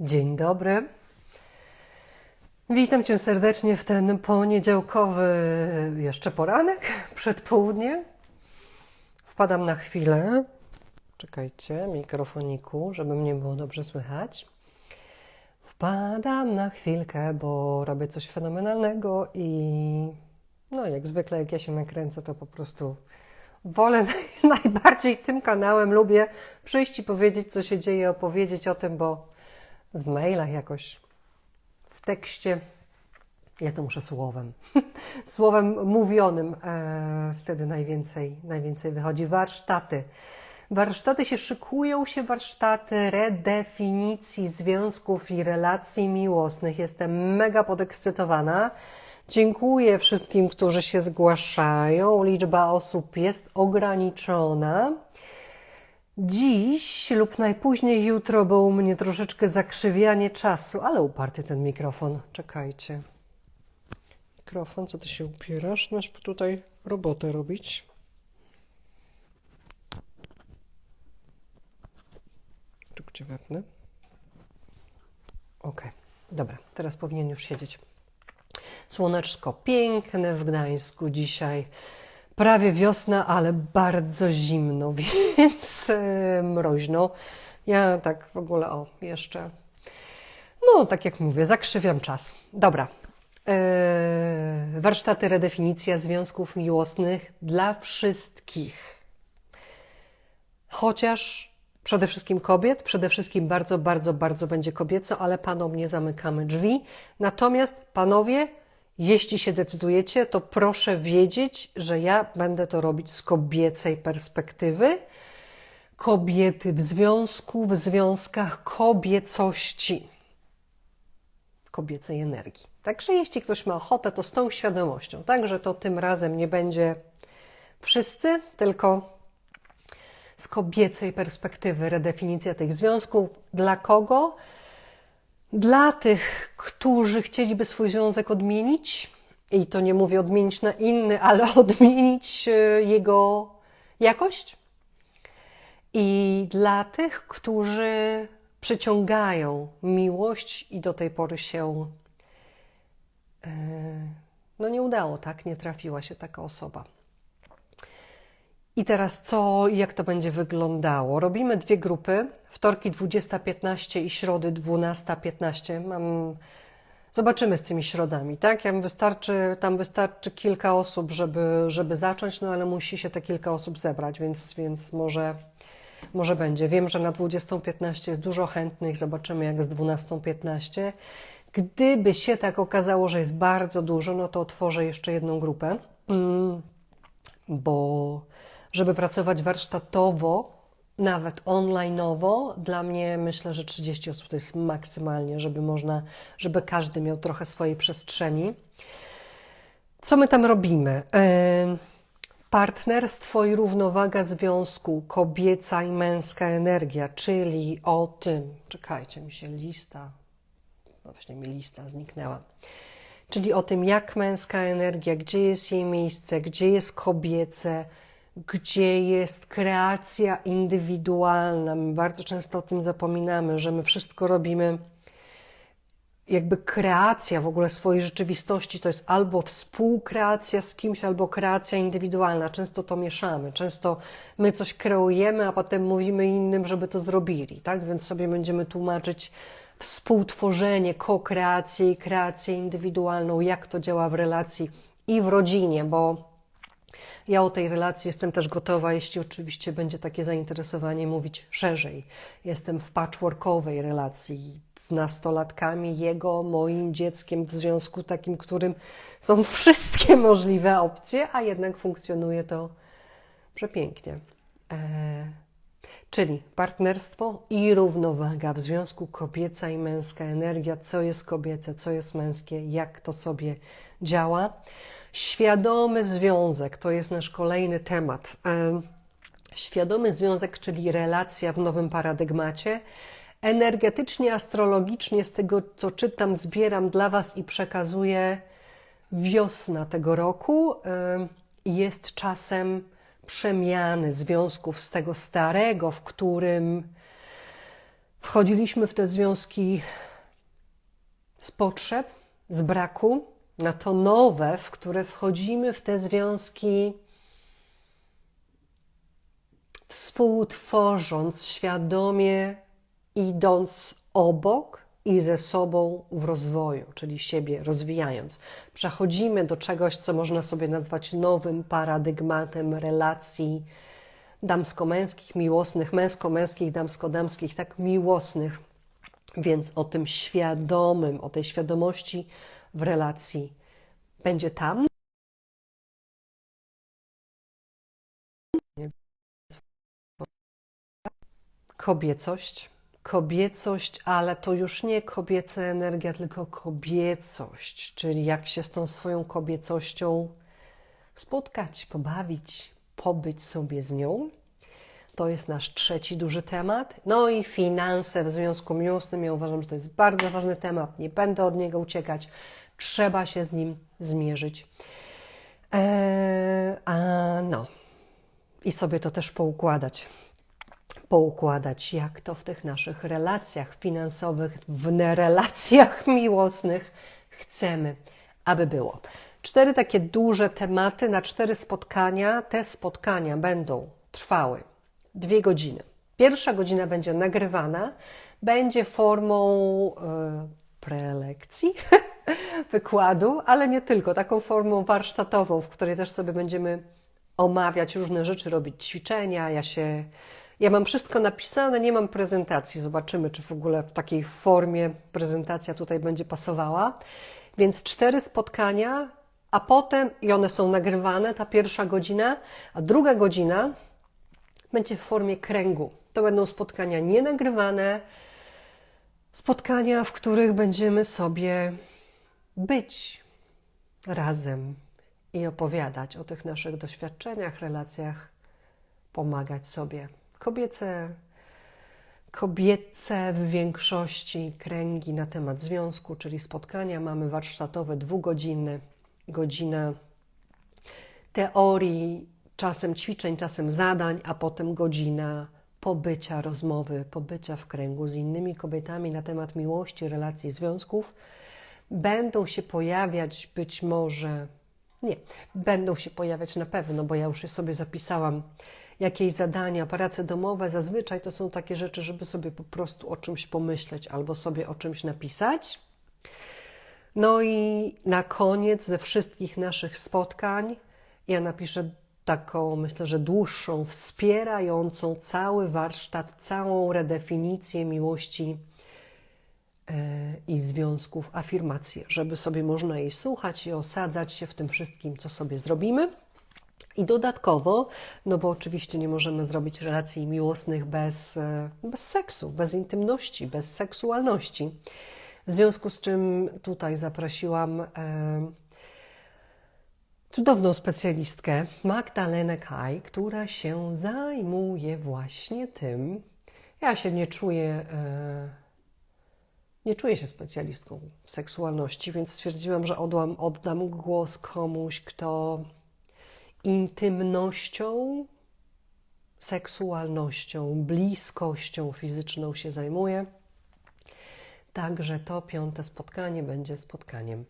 Dzień dobry. Witam Cię serdecznie w ten poniedziałkowy jeszcze poranek, przedpołudnie. Wpadam na chwilę. Czekajcie, mikrofoniku, żeby mnie było dobrze słychać. Wpadam na chwilkę, bo robię coś fenomenalnego i no jak zwykle jak ja się nakręcę, to po prostu wolę naj- najbardziej tym kanałem lubię przyjść i powiedzieć, co się dzieje, opowiedzieć o tym, bo w mailach jakoś, w tekście, ja to muszę słowem, słowem mówionym, e, wtedy najwięcej, najwięcej wychodzi. Warsztaty. Warsztaty się szykują się, warsztaty redefinicji związków i relacji miłosnych. Jestem mega podekscytowana. Dziękuję wszystkim, którzy się zgłaszają. Liczba osób jest ograniczona. Dziś lub najpóźniej jutro, bo u mnie troszeczkę zakrzywianie czasu, ale uparty ten mikrofon. Czekajcie. Mikrofon, co ty się upierasz? Masz tutaj robotę robić. Tu wepnę? Okej, dobra, teraz powinien już siedzieć. Słoneczko piękne w Gdańsku dzisiaj. Prawie wiosna, ale bardzo zimno, więc e, mroźno. Ja tak w ogóle, o, jeszcze, no tak jak mówię, zakrzywiam czas. Dobra. E, warsztaty redefinicja związków miłosnych dla wszystkich. Chociaż przede wszystkim kobiet, przede wszystkim bardzo, bardzo, bardzo będzie kobieco, ale panom nie zamykamy drzwi. Natomiast panowie, jeśli się decydujecie, to proszę wiedzieć, że ja będę to robić z kobiecej perspektywy. Kobiety w związku, w związkach kobiecości, kobiecej energii. Także jeśli ktoś ma ochotę, to z tą świadomością, także to tym razem nie będzie wszyscy, tylko z kobiecej perspektywy redefinicja tych związków. Dla kogo? Dla tych, którzy chcieliby swój związek odmienić, i to nie mówię odmienić na inny, ale odmienić e, jego jakość. I dla tych, którzy przyciągają miłość i do tej pory się e, no nie udało, tak? Nie trafiła się taka osoba. I teraz co jak to będzie wyglądało? Robimy dwie grupy, wtorki 20.15 i środy 12.15. Mam... Zobaczymy z tymi środami, tak? Ja wystarczy, tam wystarczy kilka osób, żeby, żeby zacząć, no ale musi się te kilka osób zebrać, więc, więc może, może będzie. Wiem, że na 20.15 jest dużo chętnych, zobaczymy jak z 12.15. Gdyby się tak okazało, że jest bardzo dużo, no to otworzę jeszcze jedną grupę, mm, bo żeby pracować warsztatowo, nawet onlineowo, dla mnie myślę, że 30 osób to jest maksymalnie, żeby można, żeby każdy miał trochę swojej przestrzeni. Co my tam robimy? Partnerstwo i równowaga związku, kobieca i męska energia, czyli o tym, czekajcie, mi się lista, no właśnie mi lista zniknęła, czyli o tym, jak męska energia, gdzie jest jej miejsce, gdzie jest kobiece, gdzie jest kreacja indywidualna. My bardzo często o tym zapominamy, że my wszystko robimy jakby kreacja w ogóle swojej rzeczywistości to jest albo współkreacja z kimś, albo kreacja indywidualna. Często to mieszamy. Często my coś kreujemy, a potem mówimy innym, żeby to zrobili, tak? Więc sobie będziemy tłumaczyć współtworzenie, ko-kreację i kreację indywidualną, jak to działa w relacji i w rodzinie, bo ja o tej relacji jestem też gotowa, jeśli oczywiście będzie takie zainteresowanie, mówić szerzej. Jestem w patchworkowej relacji z nastolatkami, jego, moim dzieckiem, w związku takim, którym są wszystkie możliwe opcje, a jednak funkcjonuje to przepięknie. Eee, czyli partnerstwo i równowaga w związku kobieca i męska energia, co jest kobiece, co jest męskie, jak to sobie działa. Świadomy związek to jest nasz kolejny temat. Em, Świadomy związek, czyli relacja w nowym paradygmacie. Energetycznie, astrologicznie, z tego co czytam, zbieram dla Was i przekazuję wiosna tego roku jest czasem przemiany związków z tego starego, w którym wchodziliśmy w te związki z potrzeb, z braku, na to nowe, w które wchodzimy w te związki współtworząc, świadomie idąc obok i ze sobą w rozwoju, czyli siebie rozwijając. Przechodzimy do czegoś, co można sobie nazwać nowym paradygmatem relacji damsko-męskich, miłosnych, męsko-męskich, damsko-damskich, tak miłosnych. Więc o tym świadomym, o tej świadomości w relacji będzie tam. Kobiecość, kobiecość, ale to już nie kobieca energia, tylko kobiecość, czyli jak się z tą swoją kobiecością spotkać, pobawić, pobyć sobie z nią. To jest nasz trzeci duży temat. No i finanse w związku miłosnym. Ja uważam, że to jest bardzo ważny temat. Nie będę od niego uciekać. Trzeba się z nim zmierzyć. Eee, a no. I sobie to też poukładać. Poukładać, jak to w tych naszych relacjach finansowych, w relacjach miłosnych chcemy, aby było. Cztery takie duże tematy na cztery spotkania. Te spotkania będą trwały dwie godziny. Pierwsza godzina będzie nagrywana, będzie formą e, prelekcji, wykładu, ale nie tylko, taką formą warsztatową, w której też sobie będziemy omawiać różne rzeczy, robić ćwiczenia. Ja się. Ja mam wszystko napisane, nie mam prezentacji. Zobaczymy, czy w ogóle w takiej formie prezentacja tutaj będzie pasowała. Więc cztery spotkania, a potem, i one są nagrywane, ta pierwsza godzina, a druga godzina będzie w formie kręgu. To będą spotkania nienagrywane, spotkania, w których będziemy sobie być razem i opowiadać o tych naszych doświadczeniach, relacjach, pomagać sobie. Kobiece, kobiece w większości kręgi na temat związku, czyli spotkania mamy warsztatowe dwugodzinne, godzina teorii czasem ćwiczeń, czasem zadań, a potem godzina pobycia, rozmowy, pobycia w kręgu z innymi kobietami na temat miłości, relacji, związków. Będą się pojawiać być może, nie, będą się pojawiać na pewno, bo ja już sobie zapisałam jakieś zadania, prace domowe. Zazwyczaj to są takie rzeczy, żeby sobie po prostu o czymś pomyśleć albo sobie o czymś napisać. No i na koniec ze wszystkich naszych spotkań ja napiszę taką, myślę, że dłuższą, wspierającą cały warsztat, całą redefinicję miłości i związków, afirmacje, żeby sobie można jej słuchać i osadzać się w tym wszystkim, co sobie zrobimy. I dodatkowo, no bo oczywiście nie możemy zrobić relacji miłosnych bez, e, bez seksu, bez intymności, bez seksualności. W związku z czym tutaj zaprosiłam. E, cudowną specjalistkę Magdalenę Kaj, która się zajmuje właśnie tym. Ja się nie czuję, e, nie czuję się specjalistką seksualności, więc stwierdziłam, że oddam, oddam głos komuś, kto intymnością, seksualnością, bliskością fizyczną się zajmuje. Także to piąte spotkanie będzie spotkaniem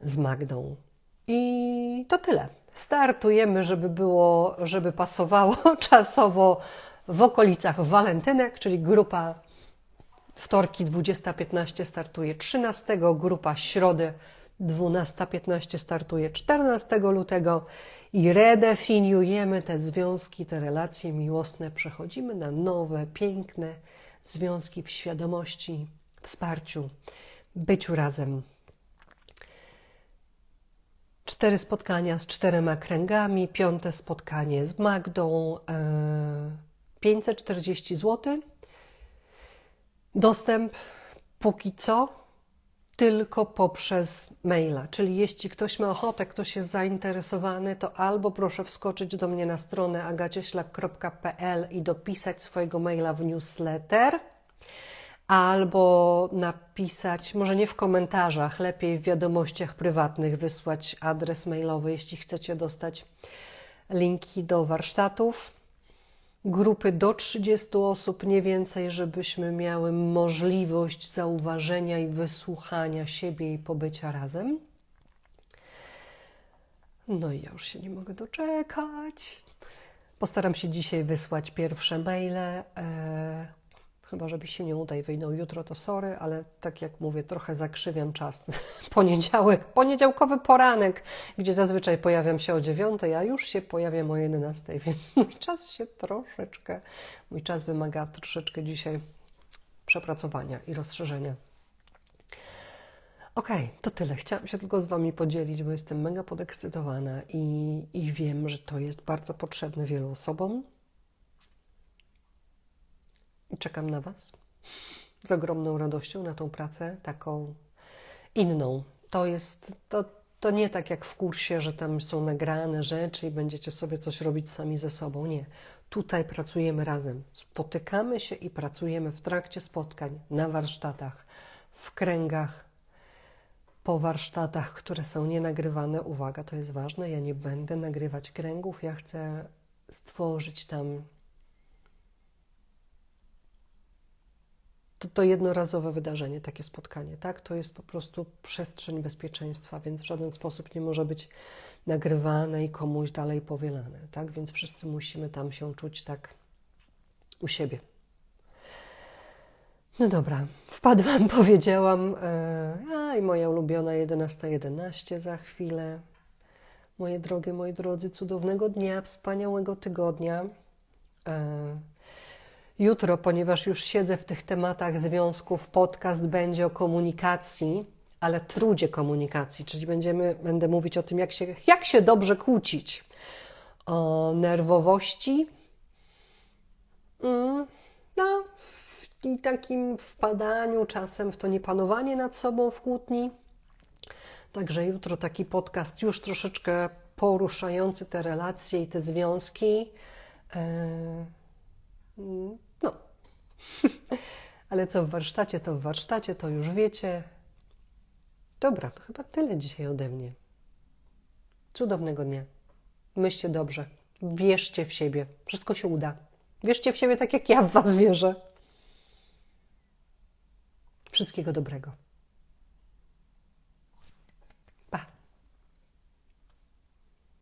z Magdą i to tyle. Startujemy, żeby było, żeby pasowało czasowo w okolicach walentynek, czyli grupa wtorki 20.15 startuje 13, grupa środy 12.15 startuje 14 lutego i redefiniujemy te związki, te relacje miłosne. Przechodzimy na nowe, piękne związki w świadomości, wsparciu, byciu razem. Cztery spotkania z czterema kręgami, piąte spotkanie z Magdą, 540 zł. Dostęp póki co tylko poprzez maila. Czyli jeśli ktoś ma ochotę, ktoś jest zainteresowany, to albo proszę wskoczyć do mnie na stronę agacieślak.pl i dopisać swojego maila w newsletter albo napisać, może nie w komentarzach, lepiej w wiadomościach prywatnych wysłać adres mailowy, jeśli chcecie dostać linki do warsztatów. Grupy do 30 osób, nie więcej, żebyśmy miały możliwość zauważenia i wysłuchania siebie i pobycia razem. No i ja już się nie mogę doczekać. Postaram się dzisiaj wysłać pierwsze maile. Chyba, żeby się nie uda i wyjdą jutro, to sorry, ale tak jak mówię, trochę zakrzywiam czas. Poniedziałek, poniedziałkowy poranek, gdzie zazwyczaj pojawiam się o 9, a już się pojawiam o 11, więc mój czas się troszeczkę, mój czas wymaga troszeczkę dzisiaj przepracowania i rozszerzenia. Okej, to tyle. Chciałam się tylko z Wami podzielić, bo jestem mega podekscytowana i, i wiem, że to jest bardzo potrzebne wielu osobom. Czekam na Was z ogromną radością na tą pracę, taką inną. To jest, to, to nie tak jak w kursie, że tam są nagrane rzeczy i będziecie sobie coś robić sami ze sobą. Nie. Tutaj pracujemy razem. Spotykamy się i pracujemy w trakcie spotkań, na warsztatach, w kręgach, po warsztatach, które są nienagrywane. Uwaga, to jest ważne. Ja nie będę nagrywać kręgów. Ja chcę stworzyć tam to, to jednorazowe wydarzenie, takie spotkanie, tak? To jest po prostu przestrzeń bezpieczeństwa, więc w żaden sposób nie może być nagrywane i komuś dalej powielane, tak? Więc wszyscy musimy tam się czuć tak u siebie. No dobra, wpadłam, powiedziałam, e, a i moja ulubiona 11.11 11 za chwilę. Moje drogie, moi drodzy, cudownego dnia, wspaniałego tygodnia. E, Jutro, ponieważ już siedzę w tych tematach związków, podcast będzie o komunikacji, ale trudzie komunikacji, czyli będziemy, będę mówić o tym, jak się, jak się dobrze kłócić, o nerwowości, mm, no, i takim wpadaniu czasem w to niepanowanie nad sobą w kłótni. Także jutro taki podcast już troszeczkę poruszający te relacje i te związki. No. Ale co w warsztacie, to w warsztacie, to już wiecie. Dobra, to chyba tyle dzisiaj ode mnie. Cudownego dnia. Myślcie dobrze. Wierzcie w siebie. Wszystko się uda. Wierzcie w siebie tak, jak ja w Was wierzę. Wszystkiego dobrego.